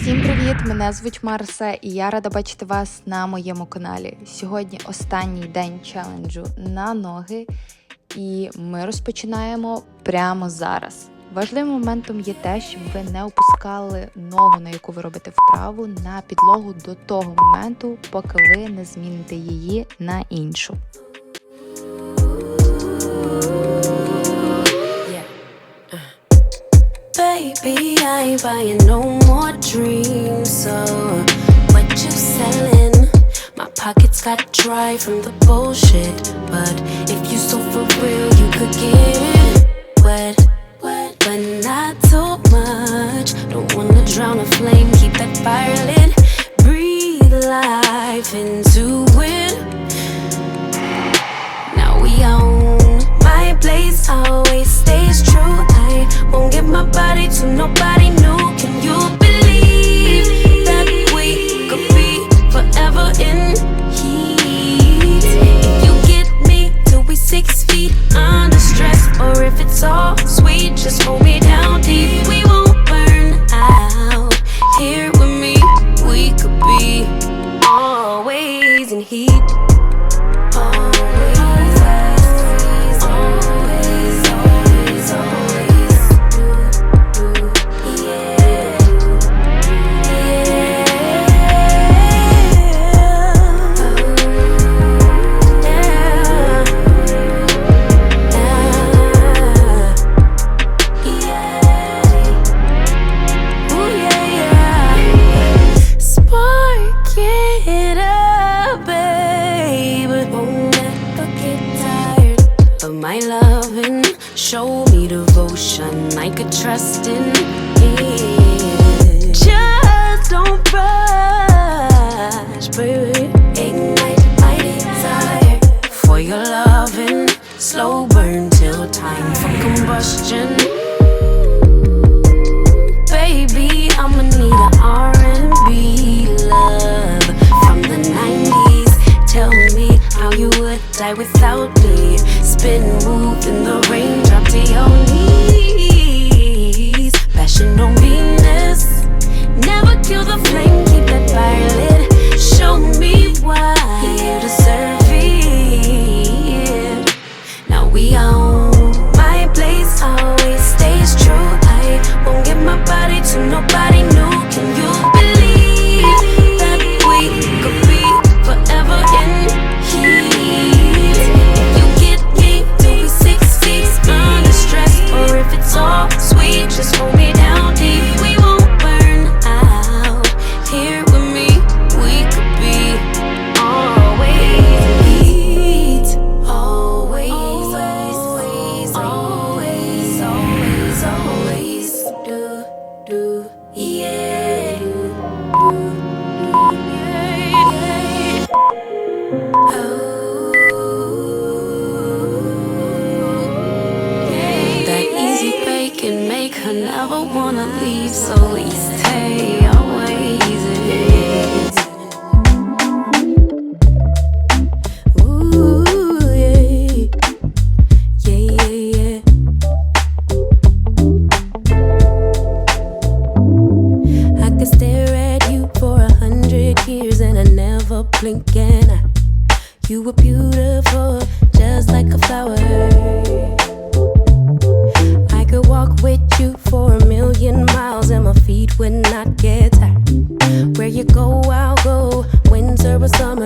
Всім привіт! Мене звуть Марса, і я рада бачити вас на моєму каналі. Сьогодні останній день челенджу на ноги, і ми розпочинаємо прямо зараз. Важливим моментом є те, щоб ви не опускали ногу, на яку ви робите вправу, на підлогу до того моменту, поки ви не зміните її на іншу. Baby, I ain't buying no more dreams. So, what you selling? My pockets got dry from the bullshit. But if you so for real, you could get it wet. But not too much. Don't wanna drown a flame, keep that fire lit. Won't give my body to nobody new. Can you trust in. it. Just don't rush, baby. Ignite my desire for your loving. Slow burn till time for combustion. Kill the flame, keep that fire That easy bake can make her never wanna leave, so we with you for a million miles and my feet would not get tired. Where you go, I'll go, winter or summer.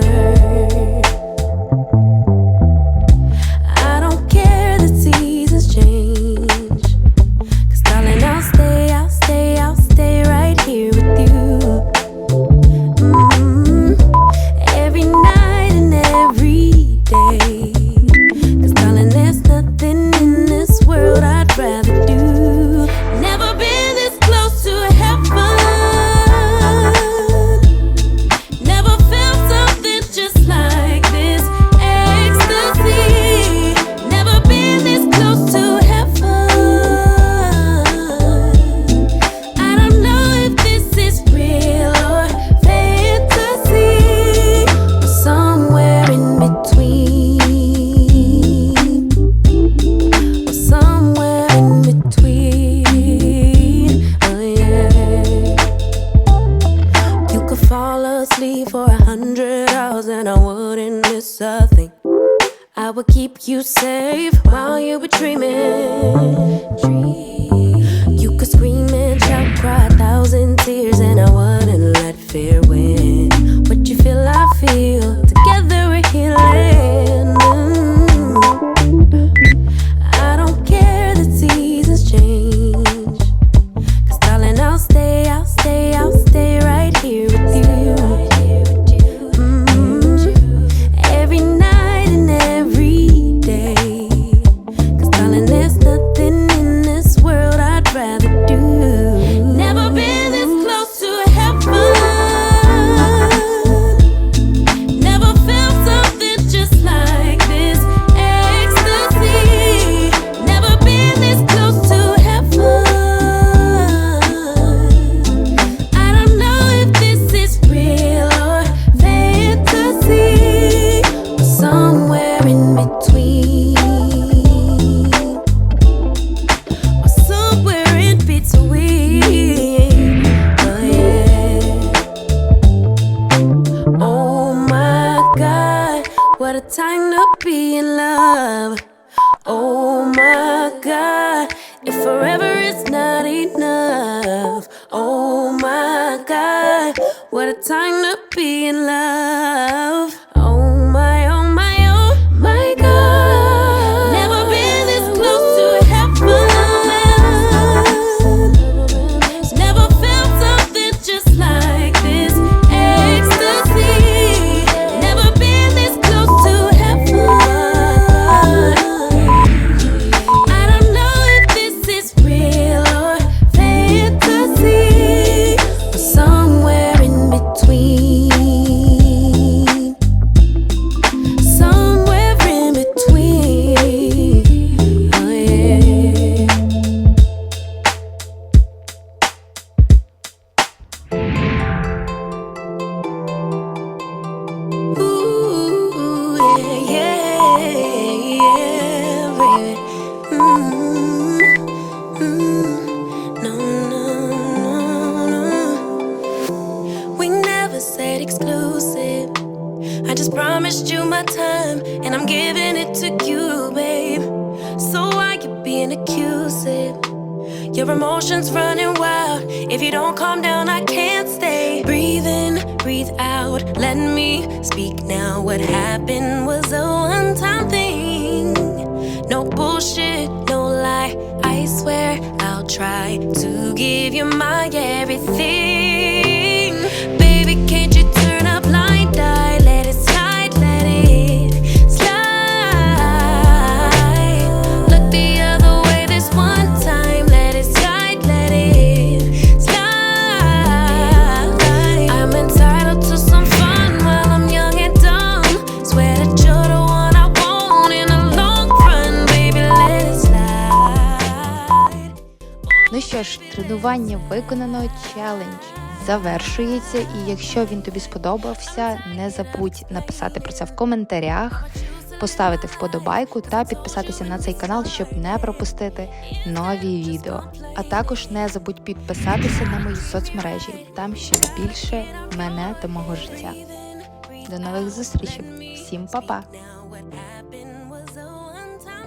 And I wouldn't miss a thing. I would keep you safe while you were dreaming. You could scream and shout, cry a thousand tears, and I wouldn't let fear win. What you feel, I feel. In love. Oh my God, if forever is not enough. Oh my God, what a time to be in love. Exclusive. I just promised you my time, and I'm giving it to you, babe. So why you being accusive? Your emotions running wild. If you don't calm down, I can't stay. Breathe in, breathe out. Let me speak now. What happened was a one time thing. No bullshit, no lie. I swear I'll try to give you my everything. Що ж, тренування виконано, челендж завершується. І якщо він тобі сподобався, не забудь написати про це в коментарях, поставити вподобайку та підписатися на цей канал, щоб не пропустити нові відео. А також не забудь підписатися на мої соцмережі. Там ще більше мене та мого життя. До нових зустрічей. Всім па-па!